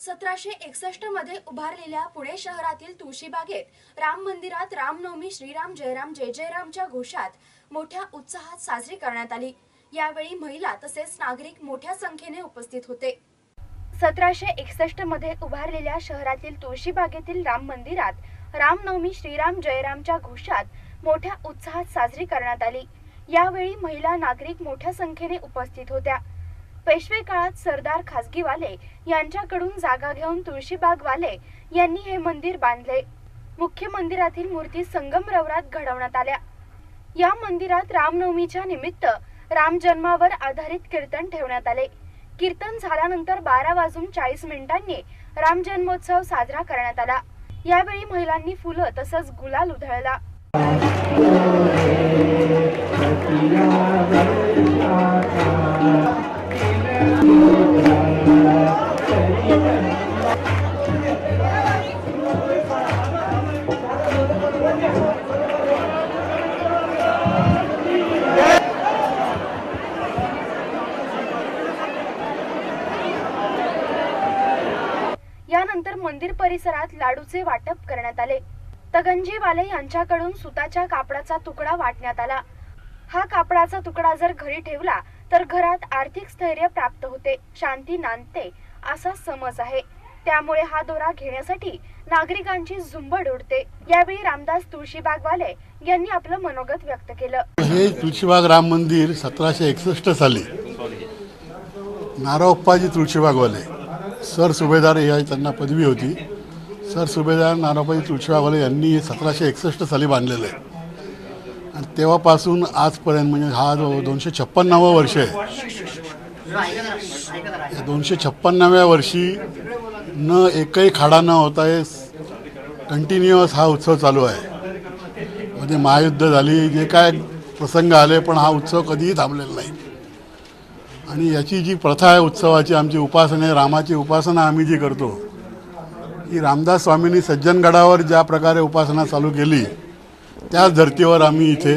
सतराशे एकसष्टमध्ये उभारलेल्या पुणे शहरातील तुळशीबागेत राम मंदिरात रामनवमी श्रीराम जयराम जय जयरामच्या घोषात मोठ्या उत्साहात साजरी करण्यात आली. यावेळी महिला तसेच नागरिक मोठ्या संख्येने उपस्थित होते. सतराशे एकसष्टमध्ये उभारलेल्या शहरातील तुळशीबागेतील राम मंदिरात रामनवमी श्रीराम जयरामच्या घोषात मोठ्या उत्साहात साजरी करण्यात आली. यावेळी महिला नागरिक मोठ्या संख्येने उपस्थित होत्या. पेशवे काळात सरदार खासगीवाले यांच्याकडून जागा घेऊन तुळशीबागवाले यांनी हे मंदिर बांधले. मुख्य मंदिरातील मूर्ती संगमरवरात घडवण्यात आल्या. या मंदिरात रामनवमीच्या निमित्त राम जन्मावर आधारित कीर्तन ठेवण्यात आले. कीर्तन झाल्यानंतर बारा वाजून चाळीस मिनिटांनी राम जन्मोत्सव साजरा करण्यात आला. यावेळी महिलांनी फुलं तसंच गुलाल उधळला. मंदिर परिसरात लाडूचे वाटप करण्यात आले. तगंजीवाले यांच्याकडून सुताच्या कापडाचा तुकडा वाटण्यात आला. हा कापडाचा तुकडा जर घरी ठेवला तर घरात आर्थिक स्थैर्य प्राप्त होते. शांती नांदते असा समज आहे. त्यामुळे हा दोरा घेण्यासाठी नागरिकांची झुंबड उडते. यावेळी रामदास तुळशीबागवाले यांनी आपलं मनोगत व्यक्त केलं. हे तुळशीबाग राम मंदिर सतराशे एकसष्ट साली नाराप्पाजी तुळशीबागवाले सर सुभेदार या त्यांना पदवी होती. सर सुभेदार नानाबाई तुळशीबागवाले यांनी सतराशे एकसष्ट साली बांधलेलं. आहे आणि तेव्हापासून आजपर्यंत म्हणजे हा जो दोनशे छप्पन्नावं वर्ष आहे. या दोनशे छप्पन्नाव्या वर्षी न एकही खाडा न होता हे कंटिन्युअस हा उत्सव चालू आहे. म्हणजे महायुद्ध झाली जे काय प्रसंग आले पण हा उत्सव कधीही थांबलेला नाही. आणि याची जी प्रथा आहे उत्सवाची आमची उपासना आहे रामाची उपासना आम्ही जी करतो ही रामदास स्वामींनी सज्जनगडावर ज्या प्रकारे उपासना चालू केली त्याच धर्तीवर आम्ही इथे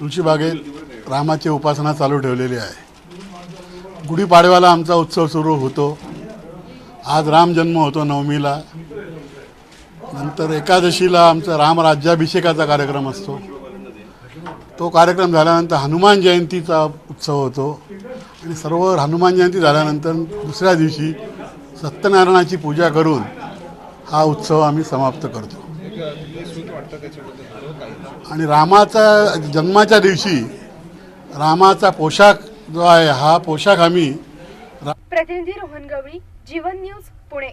तुळशीबागेत रामाची उपासना चालू ठेवलेली आहे. गुढीपाडव्याला आमचा उत्सव सुरू होतो. आज राम जन्म होतो नवमीला. नंतर एकादशीला आमचा राम राज्याभिषेकाचा कार्यक्रम असतो. तो कार्यक्रम झाल्यानंतर हनुमान जयंतीचा उत्सव होतो. आणि सर्व हनुमान जयंती झाल्यानंतर दुसऱ्या दिवशी सत्यनारायणाची पूजा करून हा उत्सव आम्ही समाप्त करतो. आणि रामाचा जन्माच्या दिवशी रामाचा पोशाख जो आहे हा पोशाख आम्ही प्रतिनिधी रोहन गवळी जीवन न्यूज पुणे.